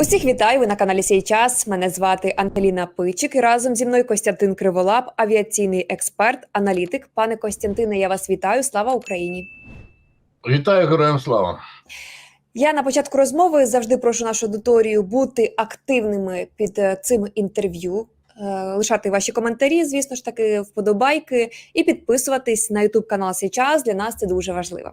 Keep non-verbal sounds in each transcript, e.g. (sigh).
Усіх вітаю. Ви на каналі Сій час. Мене звати Анталіна Пичик. І разом зі мною Костянтин Криволап, авіаційний експерт, аналітик. Пане Костянтине, я вас вітаю. Слава Україні! Вітаю героям слава. Я на початку розмови завжди прошу нашу аудиторію бути активними під е, цим інтерв'ю, е, лишати ваші коментарі, звісно ж таки, вподобайки і підписуватись на YouTube канал Сій час. Для нас це дуже важливо.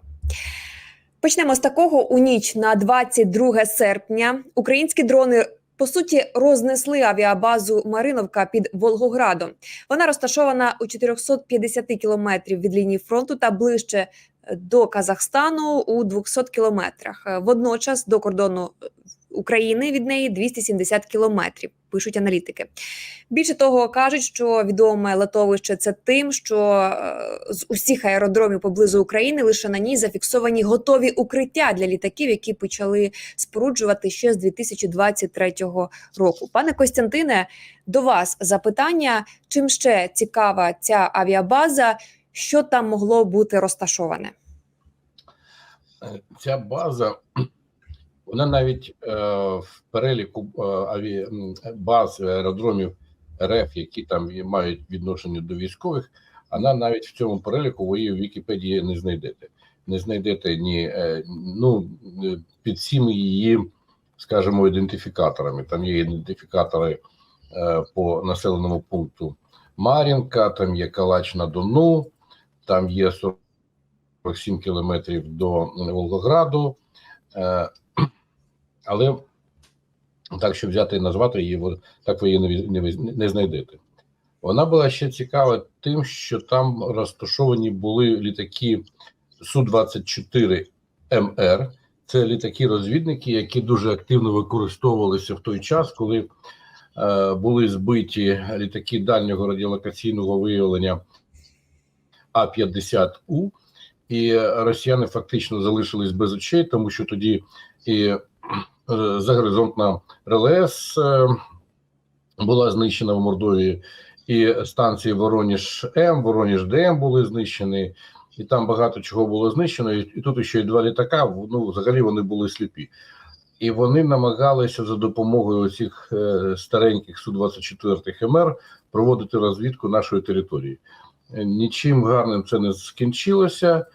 Почнемо з такого у ніч на 22 серпня. Українські дрони по суті рознесли авіабазу Мариновка під Волгоградом. Вона розташована у 450 кілометрів від лінії фронту та ближче до Казахстану у 200 кілометрах. Е, Водночас до кордону е, України від неї 270 кілометрів. Пишуть аналітики. Більше того, кажуть, що відоме летовище це тим, що е, з усіх аеродромів поблизу України лише на ній зафіксовані готові укриття для літаків, які почали споруджувати ще з 2023 року. Пане Костянтине, до вас запитання: чим ще цікава ця авіабаза? Що там могло бути розташоване? Ця база, вона навіть е, в переліку е, баз аеродромів РФ, які там мають відношення до військових, вона навіть в цьому переліку ви її в Вікіпедії не знайдете. Не знайдете ні е, ну е, під всіми її, скажімо, ідентифікаторами. Там є ідентифікатори е, по населеному пункту Мар'їнка, там є Калач на Дону, там є 47 кілометрів до Волгограду. Е, Але так, щоб взяти і назвати її, так ви її не, не, не знайдете. Вона була ще цікава тим, що там розташовані були літаки Су-24 МР. Це літаки-розвідники, які дуже активно використовувалися в той час, коли е, були збиті літаки дальнього радіолокаційного виявлення А-50У, і росіяни фактично залишились без очей, тому що тоді і загоризонтна РЛС е, була знищена в Мордовії, і станції Вороніж М, Вороніж ДМ були знищені, і там багато чого було знищено. І, тут ще й два літака. Ну, взагалі вони були сліпі. І вони намагалися за допомогою цих е, стареньких Су-24 МР проводити розвідку нашої території. Е, Нічим гарним це не скінчилося,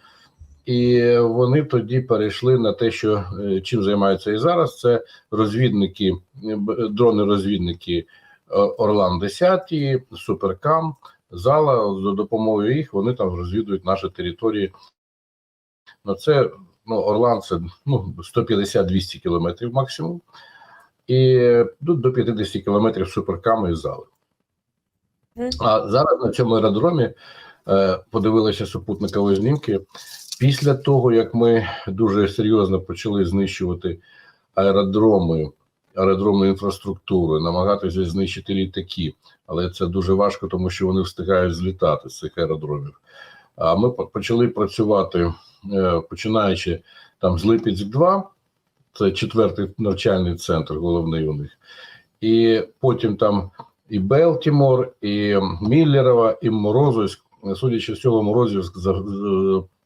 і вони тоді перейшли на те, що е, чим займаються і зараз. Це розвідники, е, дрони-розвідники е, Орлан 10, Суперкам, Зала. За допомогою їх вони там розвідують наші території. Ну, це ну, Орлан це ну, 150-200 кілометрів максимум, і ну, до 50 кілометрів суперками і зали. А зараз на цьому аеродромі подивилися супутникові знімки. Після того, як ми дуже серйозно почали знищувати аеродроми, аеродромну інфраструктуру, намагатися знищити літаки, але це дуже важко, тому що вони встигають злітати з цих аеродромів. А ми почали працювати, е, починаючи там з Липецьк 2 це четвертий навчальний центр, головний у них. І потім там і Белтімор, і Міллерова, і Морозовськ. Судячи з цього, Морозівськ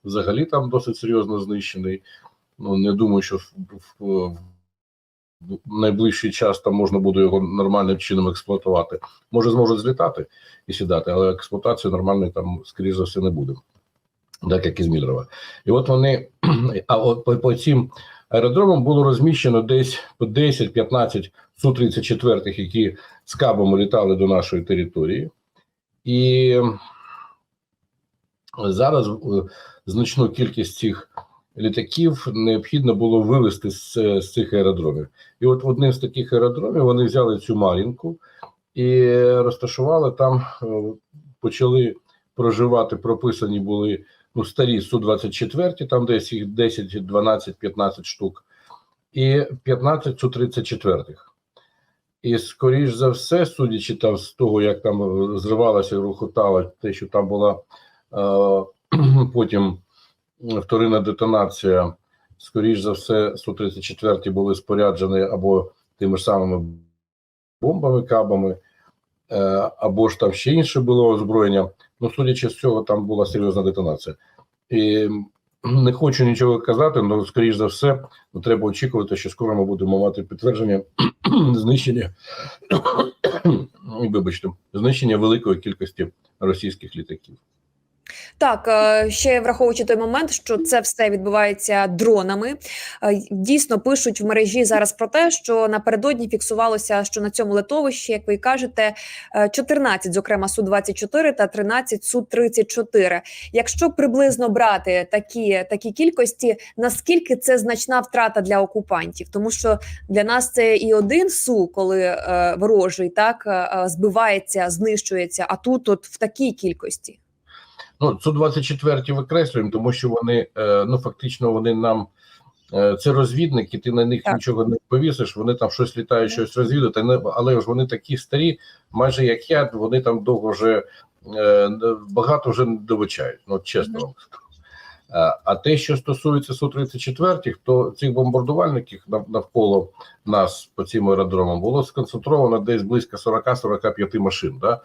взагалі там досить серйозно знищений. Ну не думаю, що в, найближчий час там можна буде його нормальним чином експлуатувати. Може, зможуть злітати і сідати, але експлуатації нормальної там, скоріш за все, не буде. Так як і з. І от вони, (clears throat) а от по, по цим аеродромам було розміщено десь по 10-15 Су-34, які з кабами літали до нашої території. І зараз е, значну кількість цих літаків необхідно було вивезти з, з цих аеродромів. І от одним з таких аеродромів вони взяли цю Мар'їнку і розташували там, е, почали проживати, прописані були ну, старі Су-24, там десь їх 10, 12, 15 штук, і 15 Су-34. І скоріш за все, судячи там з того, як там е, зривалася і рухотала, те, що там була (clears throat) потім вторинна детонація, скоріш за все, Су-34 були споряджені або тими ж самими бомбами, кабами, е, або ж там ще інше було озброєння. Ну, судячи з цього, там була серйозна детонація. І не хочу нічого казати, але скоріш за все, ну, треба очікувати, що скоро ми будемо мати підтвердження (clears throat) знищення, (clears throat) вибачте, знищення великої кількості російських літаків. Так, е, ще враховуючи той момент, що це все відбувається дронами. Е, Дійсно пишуть в мережі зараз про те, що напередодні фіксувалося, що на цьому литовищі, як ви кажете, е, 14, зокрема су 24 та 13 су 34 Якщо приблизно брати такі, такі кількості, наскільки це значна втрата для окупантів? Тому що для нас це і один су, коли е, ворожий так е, е, збивається, знищується, а тут от в такій кількості. Ну, цю 24 викреслюємо, тому що вони е, ну фактично вони нам е, це розвідники, ти на них Так. нічого не повісиш, вони там щось літають, щось розвідують, але- ж вони такі старі, майже як я, вони там довго вже е, багато вже не довичають, ну чесно вам скажу. А те, що стосується Су-34, то цих бомбардувальників навколо нас по цим аеродромам було сконцентровано десь близько 40-45 машин. Да?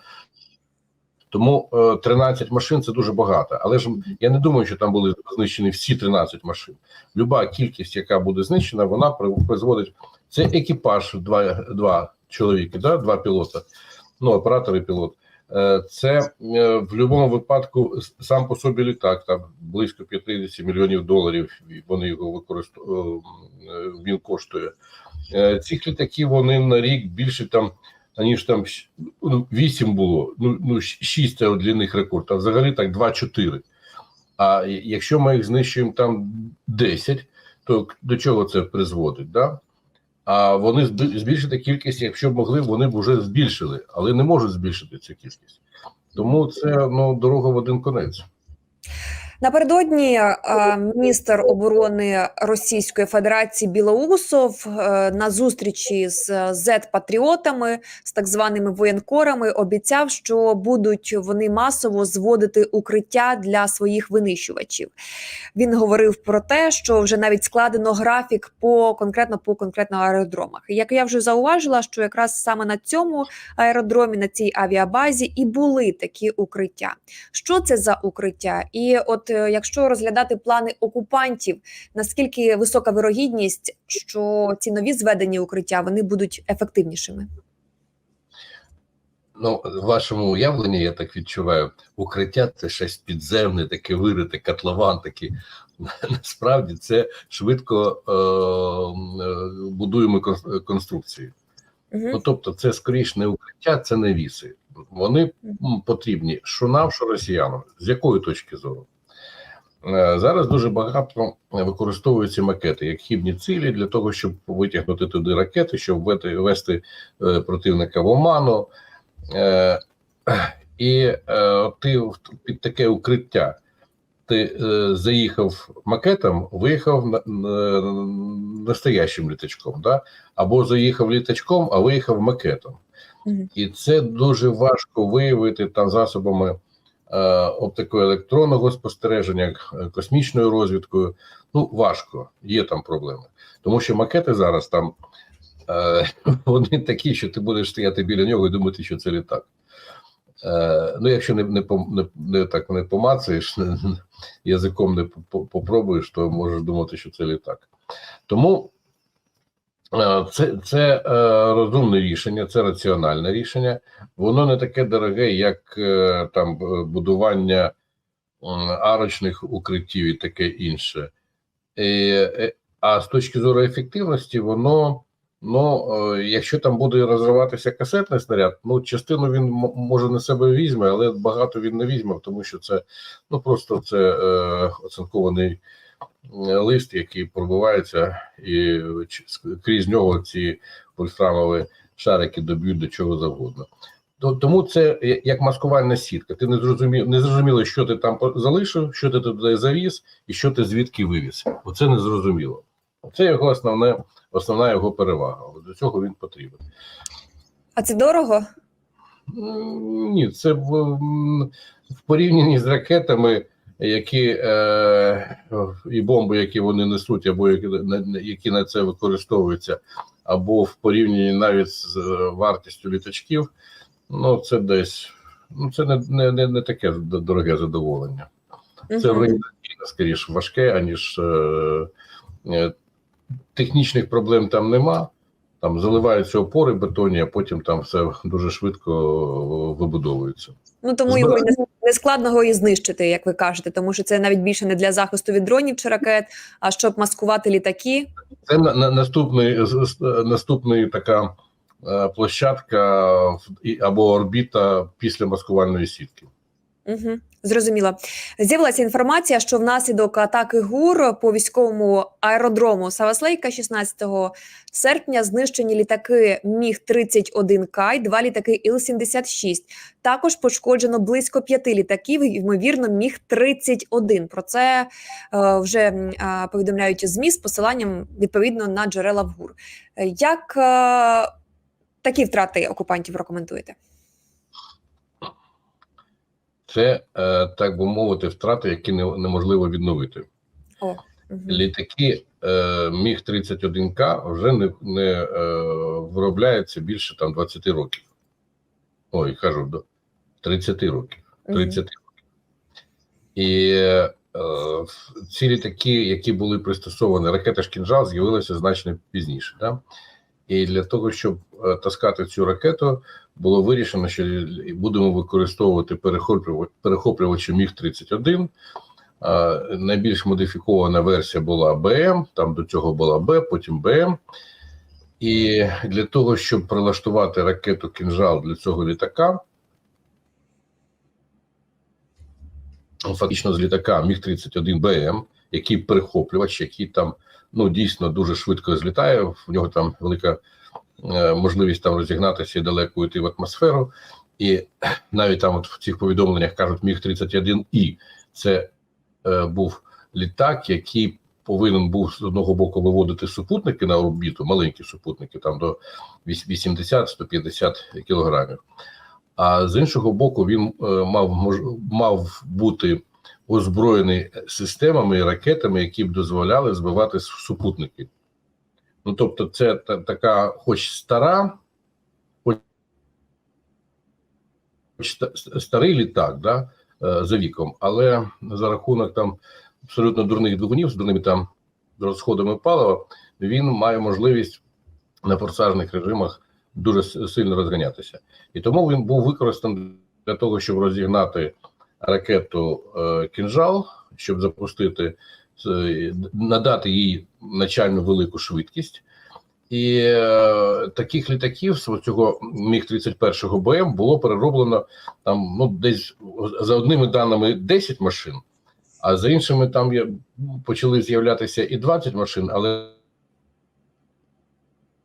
Тому е, 13 машин це дуже багато. Але ж я не думаю, що там були знищені всі 13 машин. Люба кількість, яка буде знищена, вона при- призводить. Це екіпаж, два, два чоловіки, да? два пілота, ну, оператор і пілот. Е, Це е, в будь-якому випадку сам по собі літак, там близько 50 мільйонів доларів. Вони його використовують, він коштує. Е, Цих літаків вони на рік більше там аніж там ну, 8 було, ну, ну 6 це для рекорд, а взагалі так 2-4. А якщо ми їх знищуємо там 10, то до чого це призводить? Да? А вони збільшити кількість, якщо б могли, вони б вже збільшили, але не можуть збільшити цю кількість. Тому це ну, дорога в один конець. Напередодні е, міністр оборони Російської Федерації Білоусов е, на зустрічі з зет-патріотами, з так званими воєнкорами, обіцяв, що будуть вони масово зводити укриття для своїх винищувачів. Він говорив про те, що вже навіть складено графік по конкретно по конкретно аеродромах. Як я вже зауважила, що якраз саме на цьому аеродромі, на цій авіабазі, і були такі укриття. Що це за укриття? І от е, якщо розглядати плани окупантів, наскільки висока вирогідність, що ці нові зведені укриття вони будуть ефективнішими? Ну, в вашому уявленні, я так відчуваю, укриття це щось підземне, таке вирите, котлован такий. (laughs) Насправді це швидко е, е, будуємо кон- конструкції. Угу. Ну, тобто, це скоріш не укриття, це не віси. Вони потрібні що нам, що росіянам. З якої точки зору? Е, Зараз дуже багато використовуються макети як хібні цілі для того, щоб витягнути туди ракети, щоб ввести, ввести е, противника в оману. Е, і ти під таке укриття ти заїхав макетом, виїхав на, на, настоящим літачком, да? або заїхав літачком, а виїхав макетом. І це дуже важко виявити там засобами е, оптико-електронного спостереження, е, космічною розвідкою. Ну, важко, є там проблеми. Тому що макети зараз там е, (laughs) вони такі, що ти будеш стояти біля нього і думати, що це літак. Ну, якщо не, не, не, не так не помацаєш, не, (laughs) язиком не по- попробуєш, то можеш думати, що це літак. Тому це, це е, розумне рішення, це раціональне рішення. Воно не таке дороге, як е, там е, будування арочних укриттів і таке інше. Е, а з точки зору ефективності, воно, ну, е, якщо там буде розриватися касетний снаряд, ну, частину він може на себе візьме, але багато він не візьме, тому що це ну, просто це е, оцинкований е, лист, який пробивається, і крізь нього ці вольфрамові шарики доб'ють до чого завгодно. Тому це як маскувальна сітка. Ти не зрозумів, не зрозуміло, що ти там залишив, що ти туди завіз, і що ти звідки вивіз. Оце не зрозуміло. Це його основне, основна його перевага. До цього він потрібен. А це дорого? Ні, це в, в порівнянні з ракетами, які е, і бомби, які вони несуть, або які на, які на це використовуються, або в порівнянні навіть з е, вартістю літачків, ну це десь ну це не, не, не, не таке дороге задоволення. Це Мгм. організаційно скоріше важке, аніж е, е, технічних проблем там нема. Там заливаються опори бетонні, а потім там все дуже швидко е, вибудовується. Ну тому його не, не складно його і знищити, як ви кажете, тому що це навіть більше не для захисту від дронів чи ракет, а щоб маскувати літаки. Це на, на, наступний, наступний така е, площадка або орбіта після маскувальної сітки. Угу, зрозуміло. З'явилася інформація, що внаслідок атаки ГУР по військовому аеродрому Саваслейка 16 серпня знищені літаки Міг 31 К і два літаки Іл-76. Також пошкоджено близько п'яти літаків, ймовірно, Міг 31 Про це е, вже е, повідомляють ЗМІ з посиланням відповідно на джерела в ГУР. Як е, такі втрати окупантів прокоментуєте? Це, е, так би мовити, втрати, які неможливо відновити. О. Літаки е, Міг 31 К вже не, не е, виробляються більше там 20 років. Ой, кажу, до 30 років. 30 років. І е, ці літаки, які були пристосовані, ракета «Шкінжал» з'явилася значно пізніше. Да? І для того, щоб таскати цю ракету, було вирішено, що будемо використовувати перехоплювач, перехоплювачі Міг-31. Найбільш модифікована версія була БМ, там до цього була Б, потім БМ. І для того, щоб прилаштувати ракету «Кінжал» для цього літака, фактично з літака Міг-31 БМ, який перехоплювач, який там ну, дійсно дуже швидко злітає, в нього там велика можливість там розігнатися і далеко йти в атмосферу. І (clears throat) навіть там от в цих повідомленнях кажуть Міг-31 І це е, був літак, який повинен був з одного боку виводити супутники на орбіту, маленькі супутники, там до 80-150 кілограмів. А з іншого боку, він е, мав мож, мав бути озброєний системами і ракетами, які б дозволяли збивати супутники. Ну тобто, це та, така, хоч стара, хоч ста- старий літак, да, е, за віком, але за рахунок там абсолютно дурних двигунів з дурними там розходами палива, він має можливість на форсажних режимах дуже сильно розганятися. І тому він був використаний для того, щоб розігнати ракету е, кінжал, щоб запустити, е, надати їй начальну велику швидкість. І е, таких літаків з цього міг 31 БМ було перероблено там ну десь за одними даними 10 машин, а за іншими там є, почали з'являтися і 20 машин, але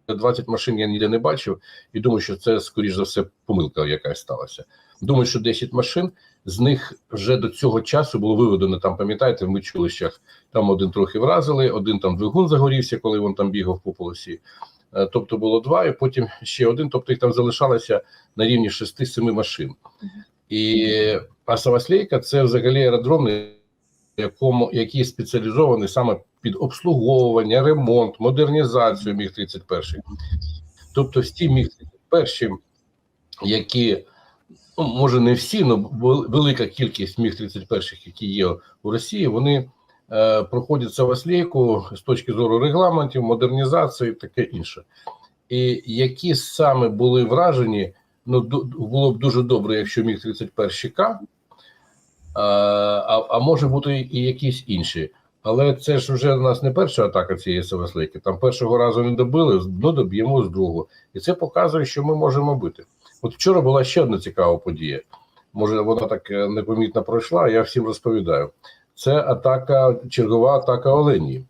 20 машин я ніде не бачив, і думаю, що це скоріш за все помилка якась сталася. Думаю, що 10 машин з них вже до цього часу було виведено. Там пам'ятаєте, в мичулищах там один трохи вразили, один там двигун загорівся, коли він там бігав по полосі. Е, Тобто було два, і потім ще один. Тобто їх там залишалося на рівні 6-7 машин. І а Саваслейка це взагалі аеродром, якому який спеціалізований саме під обслуговування, ремонт, модернізацію міг 31 Тобто, всі міг 31 які ну, може не всі, але велика кількість міг 31 які є у Росії, вони е, проходять Саваслейку з точки зору регламентів, модернізації, таке інше. І які саме були вражені, ну було б дуже добре, якщо міг 31 К, а, а може бути і якісь інші. Але це ж вже у нас не перша атака цієї Саваслейки. Там першого разу не добили, ну доб'ємо з другого. І це показує, що ми можемо бити. От вчора була ще одна цікава подія. Може, вона так е, непомітно пройшла, я всім розповідаю. Це атака, чергова атака Оленії.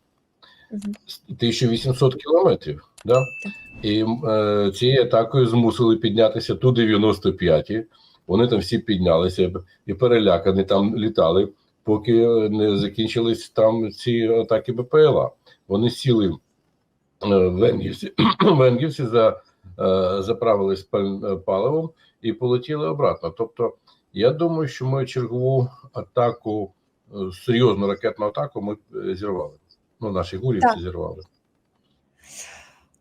1800 кілометрів. Да? І е, цією атакою змусили піднятися ту 95-ті. Вони там всі піднялися і перелякані там літали, поки не закінчились там ці атаки БПЛА. Вони сіли е, в Енгівсі, (clears throat) в Енгівсі за, заправились паль- е, паливом і полетіли обратно. Тобто, я думаю, що ми чергову атаку, е, серйозну ракетну атаку ми е, зірвали. Ну, наші гурівці зірвали.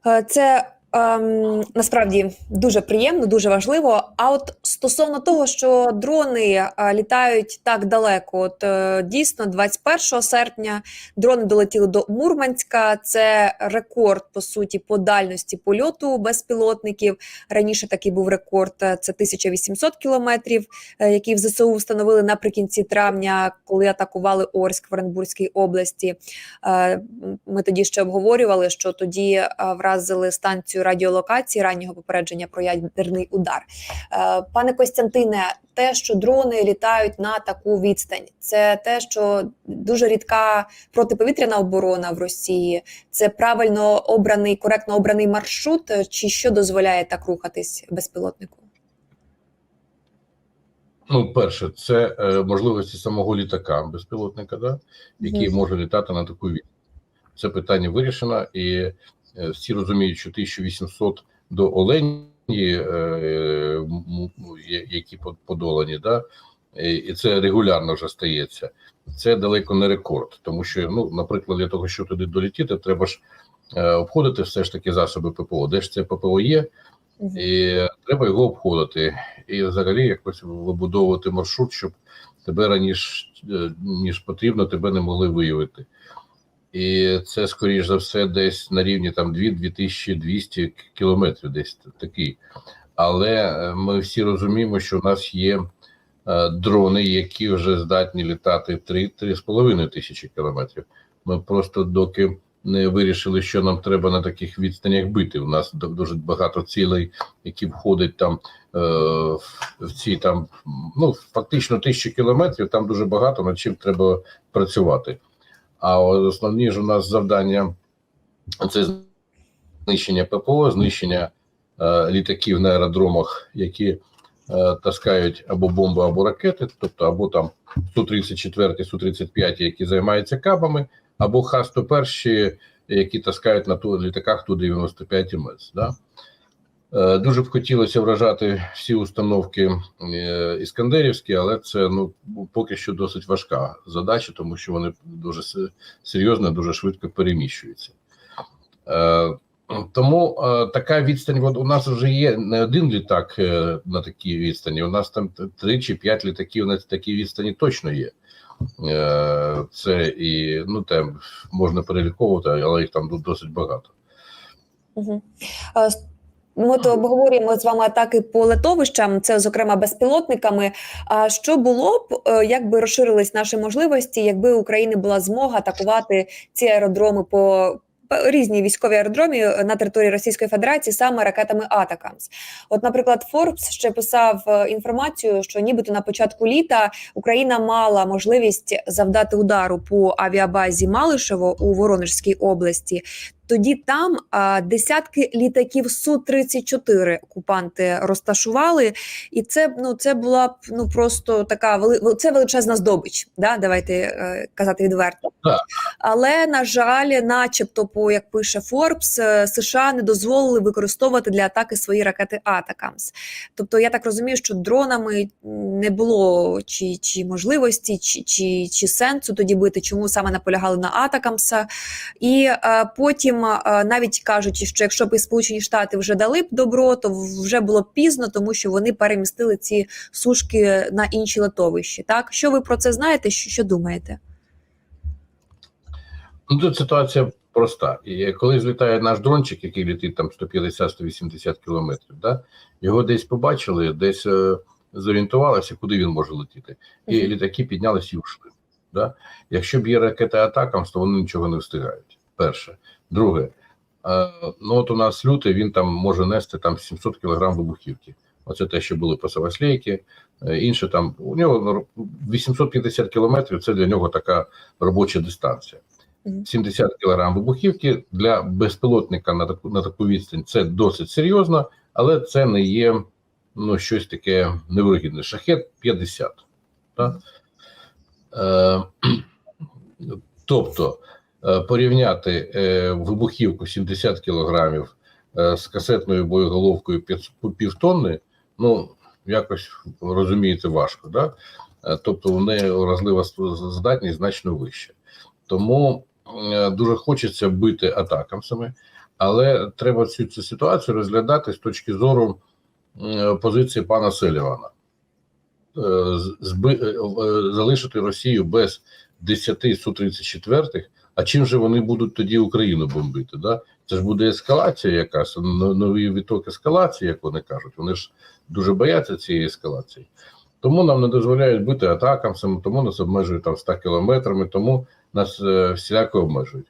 Е, Це ем, насправді дуже приємно, дуже важливо. А от стосовно того, що дрони е, літають так далеко, от е, дійсно, 21 серпня дрони долетіли до Мурманська. Це рекорд по суті по дальності польоту безпілотників. Раніше такий був рекорд. е, Це 1800 кілометрів, е, який в ЗСУ встановили наприкінці травня, коли атакували Орськ в Оренбурзькій області. Е, Ми тоді ще обговорювали, що тоді е, вразили станцію радіолокації раннього попередження про ядерний удар. Е, Пане Костянтине, те, що дрони літають на таку відстань, це те, що дуже рідка протиповітряна оборона в Росії. Це правильно обраний, коректно обраний маршрут, чи що дозволяє так рухатись безпілотнику? Ну, перше, це е, можливості самого літака безпілотника, да, який Мгм. може літати на таку відстань. Це питання вирішено, і всі розуміють, що 1800 до Оленії, е, які по- подолані, да, і і це регулярно вже стається. Це далеко не рекорд, тому що, ну, наприклад, для того, щоб туди долетіти, треба ж е, обходити все ж таки засоби ППО. Де ж це ППО є, і треба його обходити. І взагалі якось вибудовувати маршрут, щоб тебе раніше е, ніж потрібно, тебе не могли виявити. І це, скоріш за все, десь на рівні там 2-2200 кілометрів, десь такий. Але е, ми всі розуміємо, що у нас є е, дрони, які вже здатні літати 3-3,5 тисячі кілометрів. Ми просто доки не вирішили, що нам треба на таких відстанях бити. У нас дуже багато цілей, які входять там е, в ці там, ну фактично тисячі кілометрів. Там дуже багато над чим треба працювати. А основні ж у нас завдання це знищення ППО, знищення е, літаків на аеродромах, які е, таскають або бомби, або ракети, тобто або там Су-34, Су-35, які займаються кабами, або Х-101, які таскають на ту літаках Ту-95 МС. Да? Е, Дуже б хотілося вражати всі установки е, іскандерівські, але це ну поки що досить важка задача, тому що вони дуже серйозно, дуже швидко переміщуються. Е, Тому така відстань. От у нас вже є не один літак на такій відстані. У нас там три чи п'ять літаків на такій відстані точно є. Це і ну там можна переліковувати, але їх там досить багато. Угу. Ми то обговорюємо з вами атаки по летовищам, це зокрема безпілотниками. А що було б, е, якби розширились наші можливості, якби України була змога атакувати ці аеродроми по по- різні військові аеродромі на території Російської Федерації саме ракетами Атакамс? От, наприклад, Forbes ще писав е, інформацію, що нібито на початку літа Україна мала можливість завдати удару по авіабазі Малишево у Воронежській області. Тоді там а, десятки літаків су 34 окупанти розташували, і це ну це була б ну просто така вели... це величезна здобич. Да? Давайте е, казати відверто. Але на жаль, начебто, по як пише Forbes, е, США не дозволили використовувати для атаки свої ракети Атакамс. Тобто, я так розумію, що дронами не було чи, чи можливості, чи, чи, чи сенсу тоді бити, чому саме наполягали на Атакамса. І е, потім е, навіть кажуть, що якщо б і Сполучені Штати вже дали б добро, то вже було б пізно, тому що вони перемістили ці сушки на інші литовищі. Так, що ви про це знаєте? Що, що думаєте? Ну, тут ситуація проста. І коли злітає наш дрончик, який летить там 150-180 кілометрів, да, його десь побачили, десь е, зорієнтувалися, куди він може летіти. І Мгм. літаки піднялися і ушли. Да? Якщо б є ракети атакам, то вони нічого не встигають. Перше. Друге, е, ну от у нас лютий, він там може нести там 700 кілограм вибухівки. Оце те, що були по Саваслейки, е, інше там. У нього ну, 850 кілометрів це для нього така робоча дистанція. 70 кг вибухівки для безпілотника на таку на таку відстань це досить серйозно, але це не є ну, щось таке невигідне. Шахет 50. Так? Е, (clears throat) тобто порівняти е, вибухівку 70 кг е, з касетною боєголовкою півтонни, ну якось розумієте важко. Да? Е, Тобто у неї вразлива здатність значно вища. Тому е, дуже хочеться бити атакамсами, Але треба цю, цю ситуацію розглядати з точки зору е, позиції пана Селівана. Е, е, е, залишити Росію без 10 Су-34, а чим же вони будуть тоді Україну бомбити? Да? Це ж буде ескалація якась, новий віток ескалації, як вони кажуть. Вони ж дуже бояться цієї ескалації. Тому нам не дозволяють бити атакамсами, тому нас обмежують там 100 кілометрами, тому нас е, всіляко обмежують.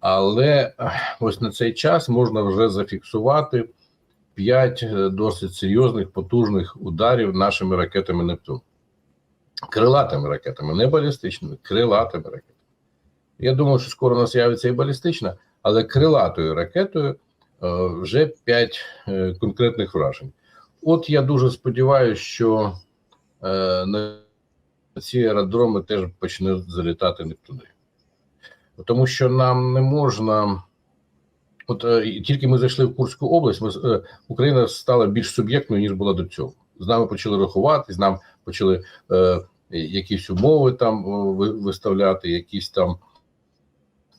Але е, ось на цей час можна вже зафіксувати 5 досить серйозних потужних ударів нашими ракетами Нептун. Крилатими ракетами, не балістичними, крилатими ракетами. Я думаю, що скоро у нас з'явиться і балістична, але крилатою ракетою е, вже 5 е, конкретних вражень. От я дуже сподіваюся, що е, на ці аеродроми теж почне залітати Нептуни. Тому що нам не можна. От тільки ми зайшли в Курську область, ми, Україна стала більш суб'єктною, ніж була до цього. З нами почали рахувати, з нами почали е, якісь умови там виставляти, якісь там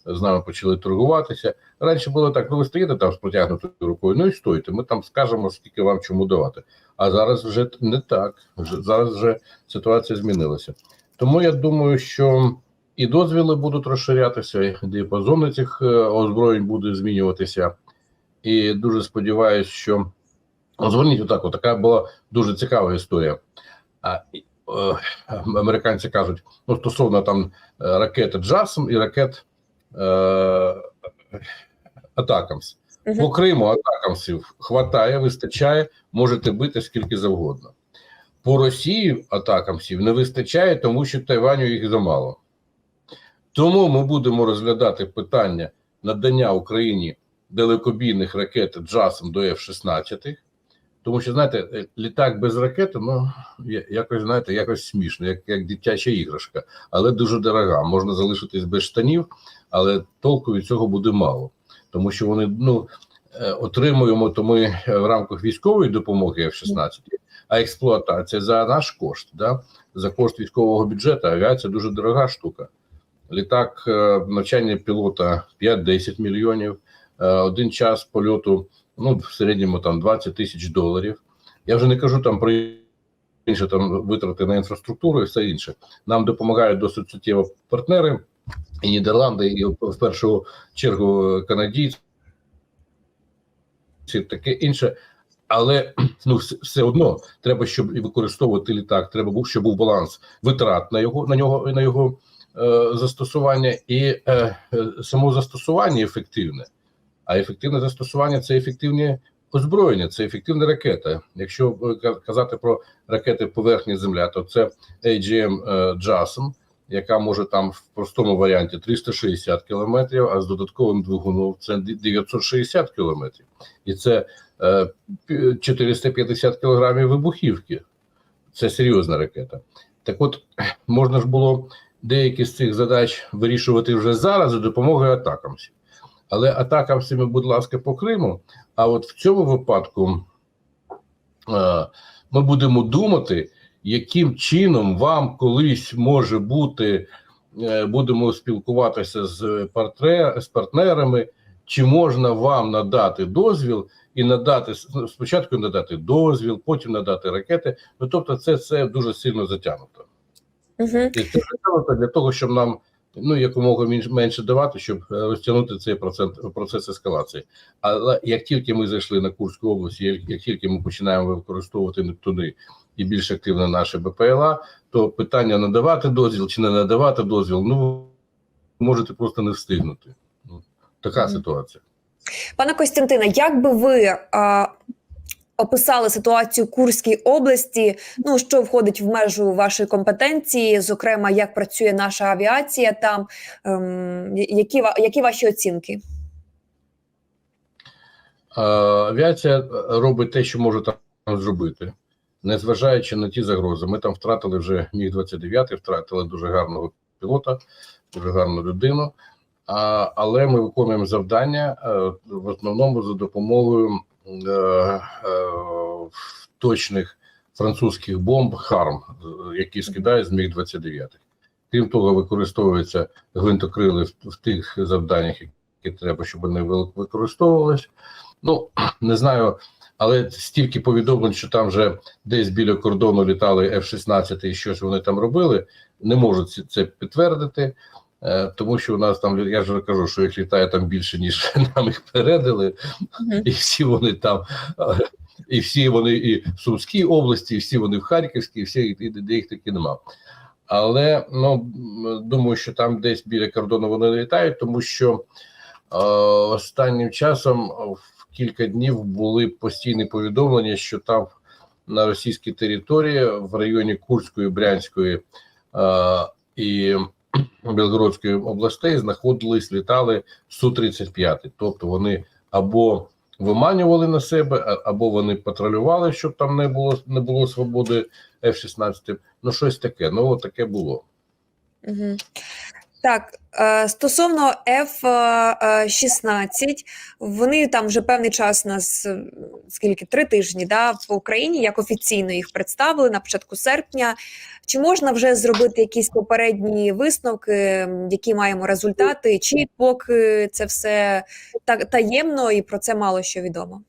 з нами почали торгуватися. Раніше було так: ну ви стоїте там з протягнутою рукою, ну і стойте, ми там скажемо, скільки вам чому давати. А зараз вже не так. Зараз вже ситуація змінилася. Тому я думаю, що і дозвіли будуть розширятися, і діапазони цих е, озброєнь буде змінюватися. І дуже сподіваюся, що зверніть отак, така була дуже цікава історія. А е, американці кажуть: ну стосовно там е, ракети Джасм і ракет Атакамс. Мгм. По Криму атакамсів хватає, вистачає, можете бити скільки завгодно. По Росії атакамсів не вистачає, тому що Тайваню їх замало. Тому ми будемо розглядати питання надання Україні далекобійних ракет Джасом до F-16. Тому що, знаєте, е, літак без ракети, ну якось знаєте, якось смішно, як, як дитяча іграшка, але дуже дорога. Можна залишитись без штанів, але толку від цього буде мало, тому що вони ну е, отримуємо то ми е, в рамках військової допомоги F-16, а експлуатація за наш кошт, да? за кошт військового бюджету. Авіація дуже дорога штука. Літак навчання пілота 5-10 мільйонів, один час польоту ну, в середньому там 20 тисяч доларів. Я вже не кажу там про інші там витрати на інфраструктуру і все інше. Нам допомагають досить суттєво партнери і Нідерланди, і в першу чергу канадійці, таке інше. Але ну все, одно треба, щоб використовувати літак. Треба був, щоб був баланс витрат на його на нього на його е, застосування, і е, е, само застосування ефективне. А ефективне застосування це ефективні озброєння, це ефективна ракета. Якщо е, казати про ракети поверхні земля, то це AGM е, JASM, яка може там в простому варіанті 360 кілометрів, а з додатковим двигуном це 960 кілометрів. І це е, пі- 450 кілограмів вибухівки. Це серйозна ракета. Так от можна ж було деякі з цих задач вирішувати вже зараз за допомогою атакамсів. Але атакамсами, будь ласка, по Криму. А от в цьому випадку е, ми будемо думати, яким чином вам колись може бути, е, будемо спілкуватися з, партре, з партнерами, чи можна вам надати дозвіл і надати ну, спочатку надати дозвіл, потім надати ракети. Ну тобто, це все дуже сильно затягнуто. Мгм. І це затягнуто для того, щоб нам ну якомога менше давати, щоб е, розтягнути цей процент процес ескалації. Але як тільки ми зайшли на Курську область, як, як тільки ми починаємо використовувати Нептуни і більш активно наші БПЛА, то питання надавати дозвіл чи не надавати дозвіл, ну можете просто не встигнути. Ну, така ситуація. Пане Костянтине, як би ви а, описали ситуацію Курській області? Ну що входить в межу вашої компетенції, зокрема, як працює наша авіація там? Ем, які, які ваші оцінки? Е, Авіація робить те, що може там зробити, незважаючи на ті загрози. Ми там втратили вже міг 29 втратили дуже гарного пілота, дуже гарну людину. А, але ми виконуємо завдання е, в основному за допомогою точних французьких бомб ХАРМ, е, які скидають з міг 29 Крім того, використовуються гвинтокрили в, в тих завданнях, таки треба, щоб вони ви- використовувались. Ну (clears throat) не знаю, але стільки повідомлень, що там вже десь біля кордону літали F-16 і щось вони там робили, не можуть це підтвердити. Е, Тому що у нас там я ж кажу, що їх літає там більше, ніж (laughs) нам їх передали, і всі вони там, е, і всі вони і в Сумській області, і всі вони в Харківській, і всі і де їх таки нема. Але ну думаю, що там десь біля кордону вони літають, тому що е, останнім часом в кілька днів були постійні повідомлення, що там на російській території в районі Курської, Брянської е, і Білгородської областей знаходились, літали Су-35. Тобто вони або виманювали на себе, або вони патрулювали, щоб там не було не було свободи F-16. Ну, щось таке. Ну, таке було. Угу. Так, е, стосовно F-16, вони там вже певний час нас е, скільки три тижні да, в Україні, як офіційно їх представили на початку серпня. Чи можна вже зробити якісь попередні висновки, які маємо результати, чи поки це все так таємно і про це мало що відомо?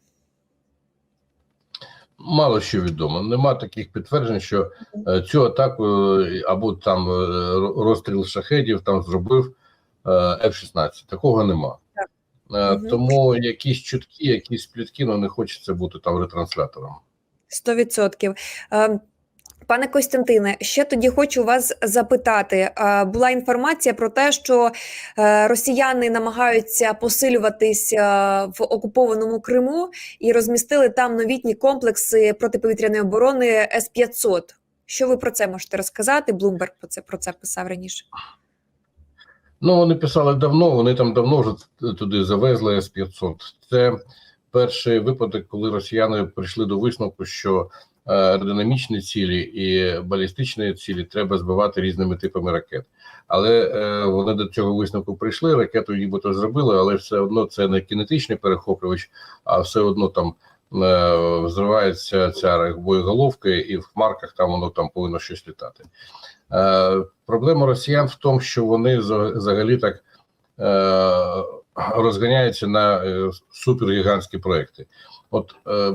Мало що відомо. Нема таких підтверджень, що е, цю атаку е, або там е, розстріл шахедів там зробив е, F-16. Такого нема. Тому якісь чутки, якісь плітки, ну не хочеться бути там ретранслятором. Сто відсотків. Пане Костянтине, ще тоді хочу вас запитати. Е, Була інформація про те, що е, росіяни намагаються посилюватись е, в окупованому Криму і розмістили там новітні комплекси протиповітряної оборони С-500. Що ви про це можете розказати? Блумберг про це про це писав раніше. Ну, вони писали давно, вони там давно вже туди завезли С-500. Це перший випадок, коли росіяни прийшли до висновку, що аеродинамічні цілі і балістичні цілі треба збивати різними типами ракет. Але е, вони до цього висновку прийшли, ракету нібито зробили, але все одно це не кінетичний перехоплювач, а все одно там е, взривається ця боєголовка, і в хмарках там воно там повинно щось літати. Е, проблема росіян в тому, що вони взагалі так е, розганяються на е, супергігантські проекти. От е,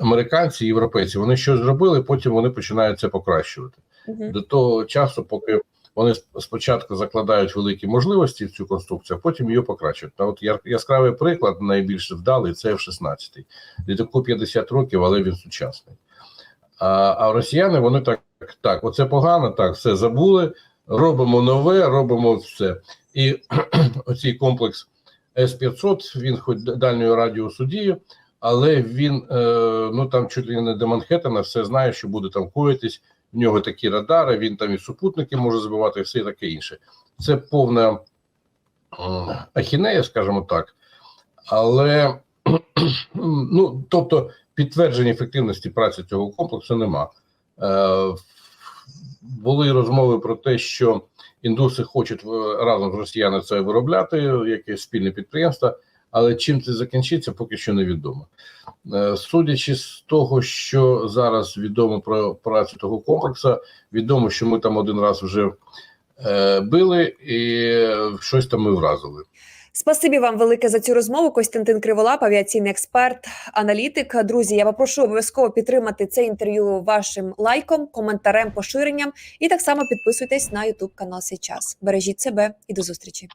американці, європейці, вони щось зробили, потім вони починають це покращувати. Мгм. До того часу, поки вони спочатку закладають великі можливості в цю конструкцію, а потім її покращують. Та от яскравий приклад, найбільш вдалий, це F-16. Літаку 50 років, але він сучасний. А, а росіяни вони так, так, оце погано, так, все забули, робимо нове, робимо все. І (clears throat) оцей комплекс С-500, він хоч д- дальньої радіусу діє, але він е, ну там чуть ли не до Манхеттена все знає, що буде там коїтись. В нього такі радари, він там і супутники може збивати, і все таке інше. Це повна ахінея, скажімо так. Але (clears throat) ну, тобто підтвердження ефективності праці цього комплексу нема. Е, були розмови про те, що індуси хочуть е, разом з росіянами це виробляти, якесь спільне підприємство, але чим це закінчиться, поки що невідомо. Е, Судячи з того, що зараз відомо про працю того комплексу, відомо, що ми там один раз вже е, били і щось там ми вразили. Спасибі вам велике за цю розмову. Костянтин Криволап, авіаційний експерт, аналітик. Друзі, я попрошу обов'язково підтримати це інтерв'ю вашим лайком, коментарем, поширенням і так само підписуйтесь на Ютуб канал Сейчас. Бережіть себе і до зустрічі.